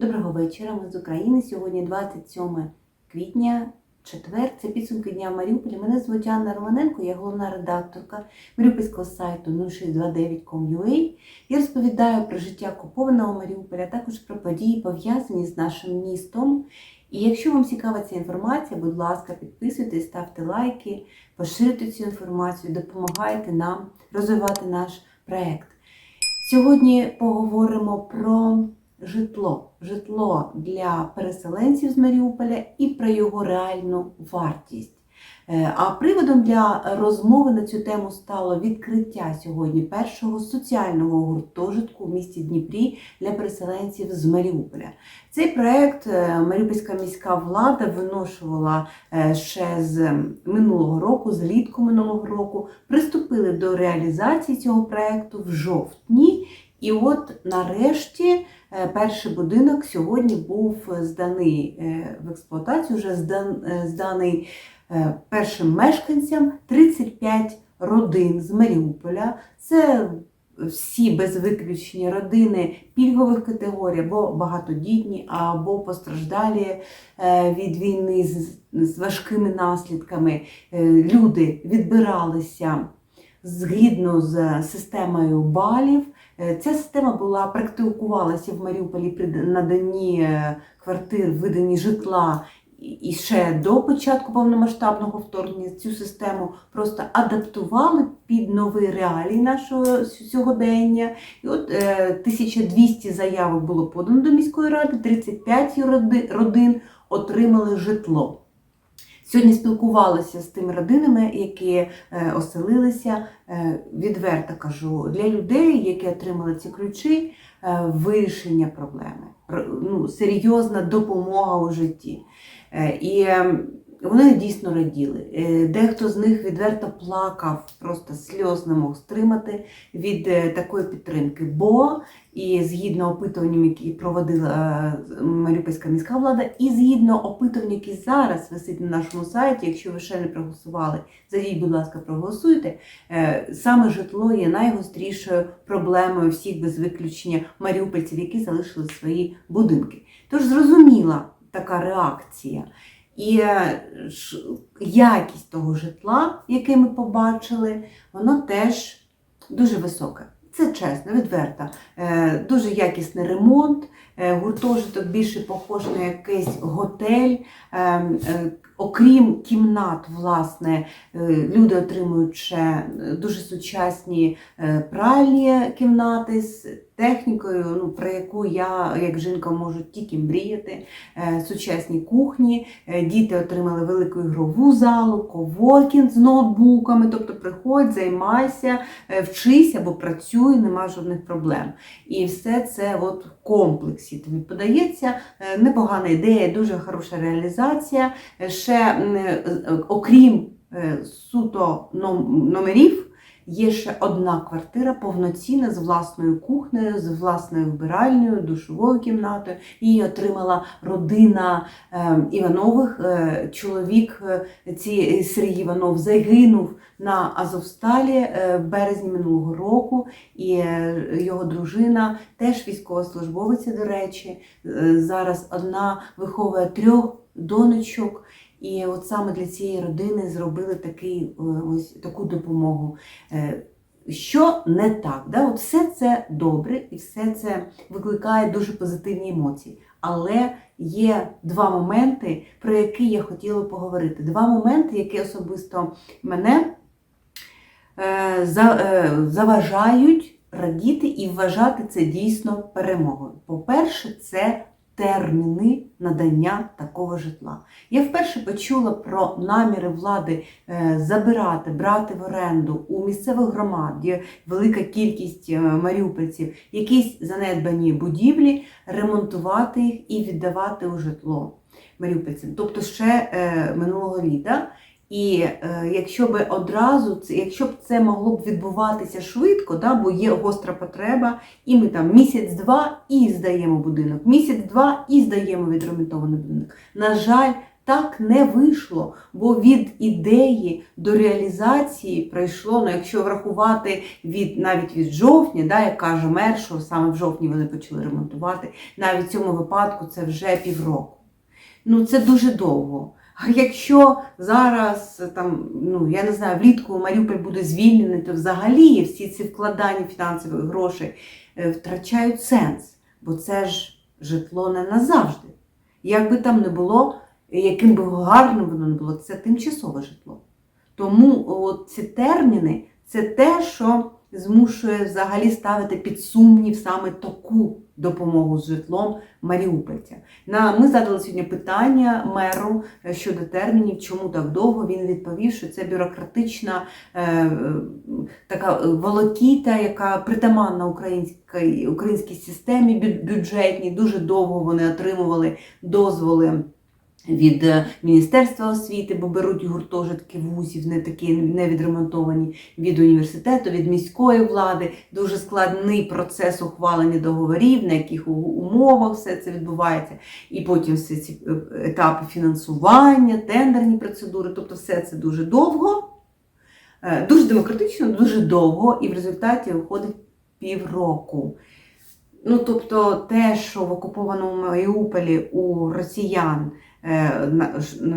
Доброго вечора. Ми з України. Сьогодні 27 квітня, четвер. Це підсумки дня в Маріуполі. Мене звуть Анна Романенко, я головна редакторка Маріупольського сайту 0629.com.ua. Я розповідаю про життя окупованого Маріуполя, а також про події, пов'язані з нашим містом. І якщо вам цікава ця інформація, будь ласка, підписуйтесь, ставте лайки, поширюйте цю інформацію, допомагайте нам розвивати наш проект. Сьогодні поговоримо про житло, житло для переселенців з Маріуполя і про його реальну вартість. Е, А приводом для розмови на цю тему стало відкриття сьогодні першого соціального гуртожитку в місті Дніпрі для переселенців з Маріуполя. Цей проект е, Маріупольська міська влада виношувала е, ще з минулого року, з літку минулого року. Приступили до реалізації цього проекту в жовтні. І от нарешті перший будинок сьогодні був зданий е, в експлуатацію, вже е, зданий е, першим мешканцям 35 родин з Маріуполя. Це всі без виключення родини пільгових категорій, або багатодітні, або постраждалі е, від війни з, важкими наслідками. Е, Люди відбиралися згідно з системою балів. Е, Ця система була практикувалася в Маріуполі при наданні е, квартир, виданні житла і- ще до початку повномасштабного вторгнення цю систему просто адаптували під нові реалії нашого сьогодення. І от е, 1200 заявок було подано до міської ради, 35 родин отримали житло. Сьогодні спілкувалася з тими родинами, які е, оселилися. Е, відверто кажу, для людей, які отримали ці ключі, е, вирішення проблеми, Про- ну, серйозна допомога у житті. І вони дійсно раділи. Е, Дехто з них відверто плакав, просто сльоз не мог стримати від е, такої підтримки. Бо і згідно опитуванням, які проводила е, Маріупольська міська влада, і згідно опитувань, які зараз висить на нашому сайті, якщо ви ще не проголосували, зайдіть, будь ласка, проголосуйте. Саме житло є найгострішою проблемою всіх без виключення маріупольців, які залишили свої будинки. Тож зрозуміла така реакція. І е, якість того житла, яке ми побачили, воно теж дуже високе. Це чесно, відверто. Е, Дуже якісний ремонт, гуртожиток більше похож на якийсь готель. Е, е, Окрім кімнат, власне, е, люди отримують ще е, дуже сучасні е, пральні кімнати з технікою, ну, про яку я, як жінка, можу тільки мріяти. Е, Сучасні кухні, Е, діти отримали велику ігрову залу, ковокінг з ноутбуками, тобто приходь, займайся, е, вчись або працюй, нема жодних проблем. І все це от в комплексі тобі подається. Е, Непогана ідея, дуже хороша реалізація. Е, Ще е, окрім суто номерів. Є ще одна квартира повноцінна з власною кухнею, з власною вбиральнею, душовою кімнатою. Її отримала родина е, Іванових. Е, чоловік е, ці, Сергій Іванов загинув на Азовсталі е, в березні минулого року, і е, його дружина теж військовослужбовиця, до речі. Е, Зараз одна виховує трьох донечок. І от саме для цієї родини зробили такий, е, ось таку допомогу. Е, Що не так? Да? От все це добре і все це викликає дуже позитивні емоції. Але є два моменти, про які я хотіла поговорити. Два моменти, які особисто мене е, за- заважають радіти і вважати це дійсно перемогою. По-перше, це терміни надання такого житла. Я вперше почула про наміри влади е, забирати, брати в оренду у місцевих громад, де велика кількість е, маріупольців, якісь занедбані будівлі, ремонтувати їх і віддавати у житло маріупольцям. Тобто ще е, минулого літа. І е, якщо би одразу це, якщо б це могло б відбуватися швидко, да, бо є гостра потреба, і ми там місяць-два і здаємо будинок, місяць-два і здаємо відремонтований будинок. На жаль, так не вийшло, бо від ідеї до реалізації пройшло, ну якщо врахувати від навіть від жовтня, да, як каже мер, що саме в жовтні вони почали ремонтувати, навіть в цьому випадку це вже півроку. Ну це дуже довго. А якщо зараз там, ну я не знаю, влітку Маріуполь буде звільнений, то взагалі всі ці вкладання фінансових грошей е, втрачають сенс, бо це ж житло не назавжди. Як би там не було, яким би гарним воно не було, це тимчасове житло. Тому от ці терміни це те, що змушує взагалі ставити під сумнів саме таку допомогу з житлом маріупольцям. На ми задали сьогодні питання меру е, щодо термінів, чому так довго. Він відповів, що це бюрократична е, е, така волокіта, яка притаманна українській, українській системі бю- бюджетній. Дуже довго вони отримували дозволи. Від е, Міністерства освіти, бо беруть гуртожитки вузів, не такі не відремонтовані, від університету, від міської влади. Дуже складний процес ухвалення договорів, на яких умовах все це відбувається, і потім всі ці е, етапи фінансування, тендерні процедури. Тобто, все це дуже довго, е, дуже демократично, дуже довго, і в результаті виходить півроку. Ну, тобто, те, що в окупованому Маріуполі у росіян,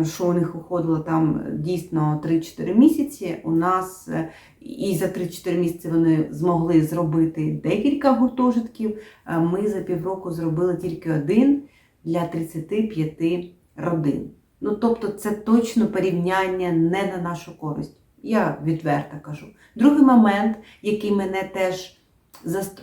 що у них виходило там дійсно 3-4 місяці, у нас е, і за 3-4 місяці вони змогли зробити декілька гуртожитків. е, Ми за півроку зробили тільки один для 35 родин. Ну, тобто, це точно порівняння не на нашу користь. Я відверто кажу. Другий момент, який мене теж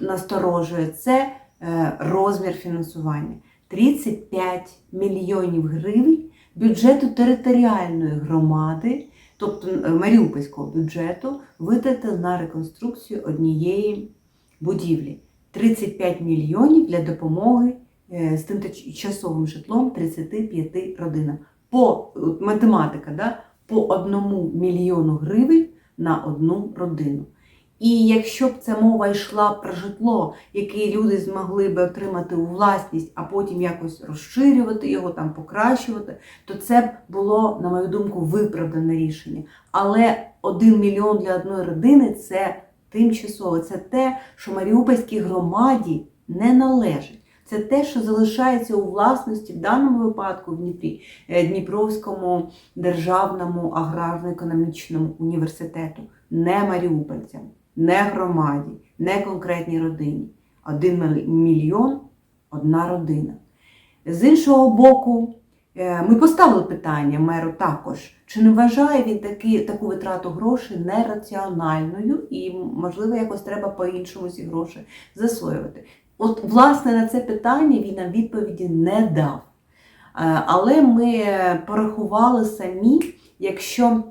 насторожує, це е, розмір фінансування. 35 мільйонів гривень бюджету територіальної громади, тобто е, Маріупольського бюджету, витратили на реконструкцію однієї будівлі. 35 мільйонів для допомоги е, з тимчасовим житлом 35 родинам. По математика, да, по одному мільйону гривень на одну родину. І якщо б ця мова йшла про житло, яке люди змогли би отримати у власність, а потім якось розширювати його, там покращувати, то це б було, на мою думку, виправдане рішення. Але один мільйон для одної родини це тимчасово, це те, що Маріупольській громаді не належить. Це те, що залишається у власності в даному випадку в Дніпрі, е, Дніпровському державному аграрно-економічному університету, не маріупольцям, не громаді, не конкретній родині. Один мільйон одна родина. З іншого боку, е, ми поставили питання меру також, чи не вважає він таки, таку витрату грошей нераціональною і, можливо, якось треба по-іншому ці гроші засвоювати. От, власне, на це питання він нам відповіді не дав. Е, Але ми порахували самі, якщо.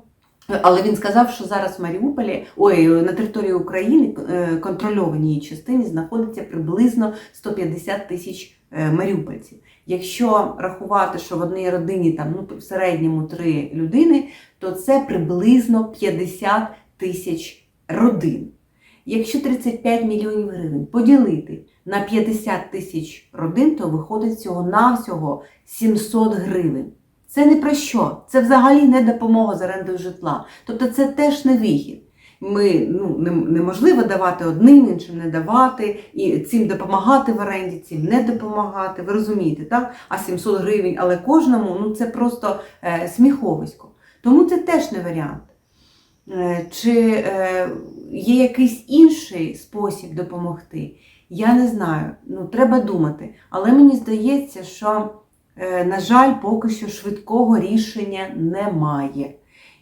Але він сказав, що зараз в Маріуполі, ой, на території України е, контрольованій частині знаходиться приблизно 150 тисяч е, маріупольців. Якщо рахувати, що в одній родині там ну в середньому три людини, то це приблизно 50 тисяч родин. Якщо 35 мільйонів гривень поділити на 50 тисяч родин, то виходить всього-навсього 700 гривень. Це не про що. Це взагалі не допомога з орендою житла. Тобто це теж не вихід. Ми ну, неможливо давати одним, іншим не давати, і цим допомагати в оренді, цим не допомагати. Ви розумієте, так? А 700 гривень, але кожному ну, це просто е, сміховисько. Тому це теж не варіант. Е, Чи е, є якийсь інший спосіб допомогти? Я не знаю. Ну, треба думати. Але мені здається, що, на жаль, поки що швидкого рішення немає.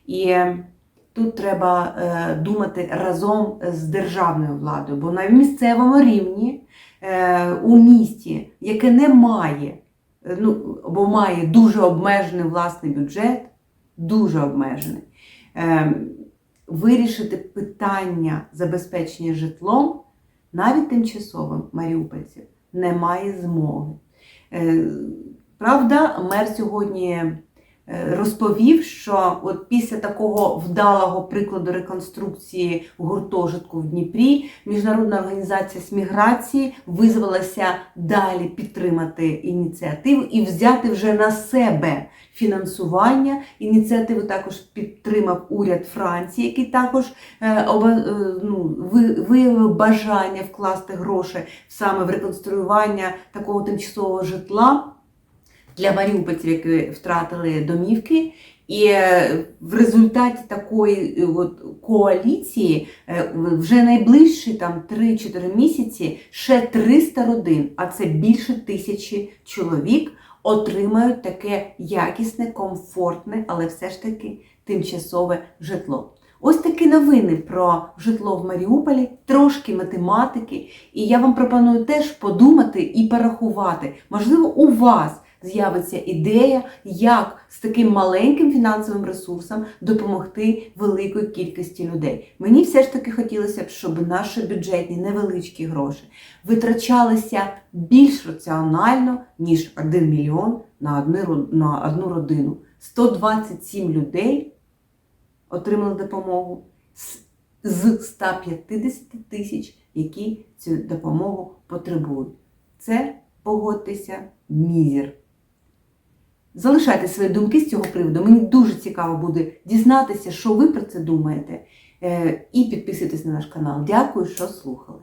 І е, тут треба е, думати разом з державною владою, бо на місцевому рівні е, у місті, яке не має, е, ну, бо має дуже обмежений власний бюджет, дуже обмежений. Е, вирішити питання забезпечення житлом, навіть тимчасовим маріупольців, немає змоги. Правда, мер сьогодні е, розповів, що от після такого вдалого прикладу реконструкції гуртожитку в Дніпрі Міжнародна організація з міграції визвалася далі підтримати ініціативу і взяти вже на себе фінансування. Ініціативу також підтримав уряд Франції, який також е, е, ну, виявив бажання вкласти гроші саме в реконструювання такого тимчасового житла для маріупольців, які втратили домівки. І е, в результаті такої е, от, коаліції е, вже найближчі там 3-4 місяці ще 300 родин, а це більше тисячі чоловік, отримають таке якісне, комфортне, але все ж таки тимчасове житло. Ось такі новини про житло в Маріуполі, трошки математики. І я вам пропоную теж подумати і порахувати. Можливо, у вас з'явиться ідея, як з таким маленьким фінансовим ресурсом допомогти великої кількості людей. Мені все ж таки хотілося б, щоб наші бюджетні невеличкі гроші витрачалися більш раціонально, ніж 1 мільйон на одну, родину. 127 людей отримали допомогу з- з 150 тисяч, які цю допомогу потребують. Це, погодьтеся, мізер. Залишайте свої думки з цього приводу. Мені дуже цікаво буде дізнатися, що ви про це думаєте. Е, І підписуйтесь на наш канал. Дякую, що слухали.